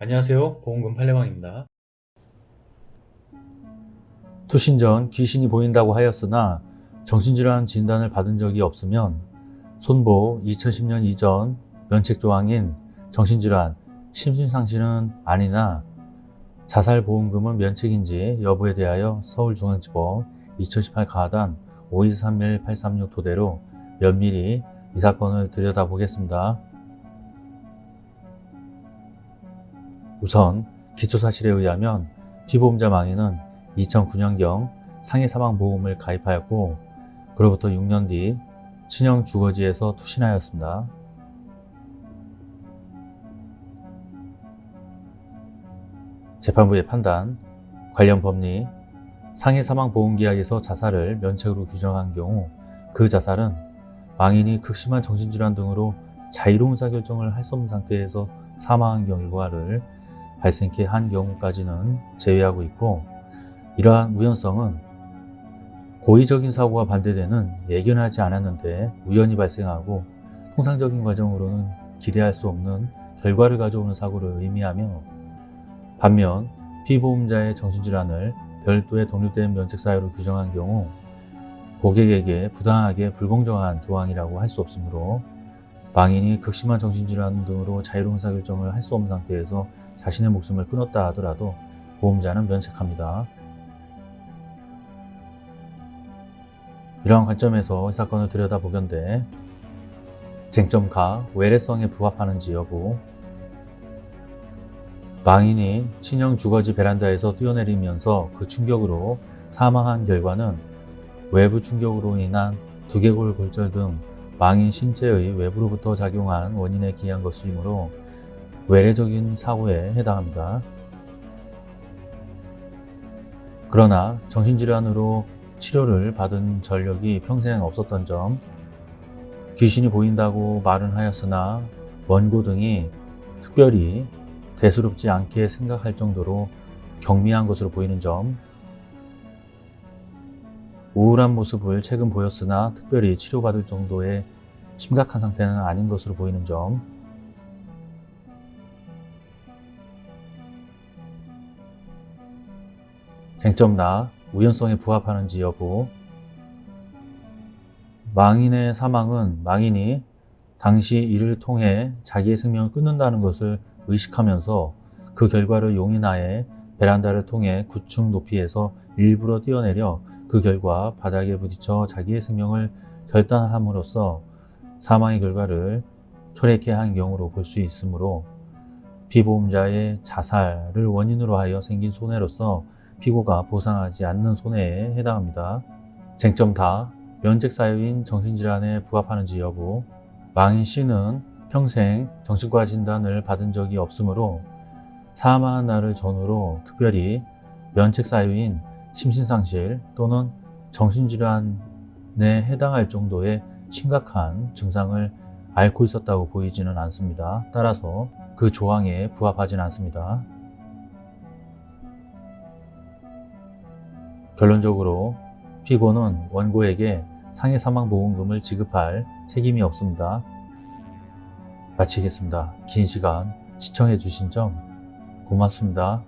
안녕하세요. 보험금 팔례방입니다. 투신 전 귀신이 보인다고 하였으나 정신질환 진단을 받은 적이 없으면 손보 2010년 이전 면책조항인 정신질환, 심신상실은 아니나 자살보험금은 면책인지 여부에 대하여 서울중앙지법 2018 가단 5231836 토대로 면밀히 이 사건을 들여다보겠습니다. 우선 기초사실에 의하면 피보험자 망인은 2009년경 상해사망보험을 가입하였고 그로부터 6년 뒤 친형 주거지에서 투신하였습니다. 재판부의 판단, 관련 법리, 상해사망보험계약에서 자살을 면책으로 규정한 경우 그 자살은 망인이 극심한 정신질환 등으로 자유로운 의사결정을 할 수 없는 상태에서 사망한 결과를 발생케 한 경우까지는 제외하고 있고 이러한 우연성은 고의적인 사고와 반대되는 예견하지 않았는데 우연히 발생하고 통상적인 과정으로는 기대할 수 없는 결과를 가져오는 사고를 의미하며 반면 피보험자의 정신질환을 별도의 독립된 면책 사유로 규정한 경우 고객에게 부당하게 불공정한 조항이라고 할 수 없으므로 망인이 극심한 정신질환 등으로 자유로운 의사결정을 할 수 없는 상태에서 자신의 목숨을 끊었다 하더라도 보험자는 면책합니다. 이러한 관점에서 이 사건을 들여다보건대 쟁점 가 외래성에 부합하는지 여부 망인이 친형 주거지 베란다에서 뛰어내리면서 그 충격으로 사망한 결과는 외부 충격으로 인한 두개골 골절 등 망인 신체의 외부로부터 작용한 원인에 기한 것이므로 외래적인 사고에 해당합니다. 그러나 정신질환으로 치료를 받은 전력이 평생 없었던 점, 귀신이 보인다고 말은 하였으나 원고 등이 특별히 대수롭지 않게 생각할 정도로 경미한 것으로 보이는 점, 우울한 모습을 최근 보였으나 특별히 치료받을 정도의 심각한 상태는 아닌 것으로 보이는 점, 쟁점 나 우연성에 부합하는지 여부, 망인의 사망은 망인이 당시 이를 통해 자기의 생명을 끊는다는 것을 의식하면서 그 결과를 용인하에 베란다를 통해 9층 높이에서 일부러 뛰어내려 그 결과 바닥에 부딪혀 자기의 생명을 결단함으로써 사망의 결과를 초래케 한 경우로 볼 수 있으므로 피보험자의 자살을 원인으로 하여 생긴 손해로서 피고가 보상하지 않는 손해에 해당합니다. 쟁점 다 면책 사유인 정신질환에 부합하는지 여부 망인 씨는 평생 정신과 진단을 받은 적이 없으므로 사망한 날을 전후로 특별히 면책 사유인 심신상실 또는 정신질환에 해당할 정도의 심각한 증상을 앓고 있었다고 보이지는 않습니다. 따라서 그 조항에 부합하지는 않습니다. 결론적으로 피고는 원고에게 상해 사망 보험금을 지급할 책임이 없습니다. 마치겠습니다. 긴 시간 시청해 주신 점 고맙습니다.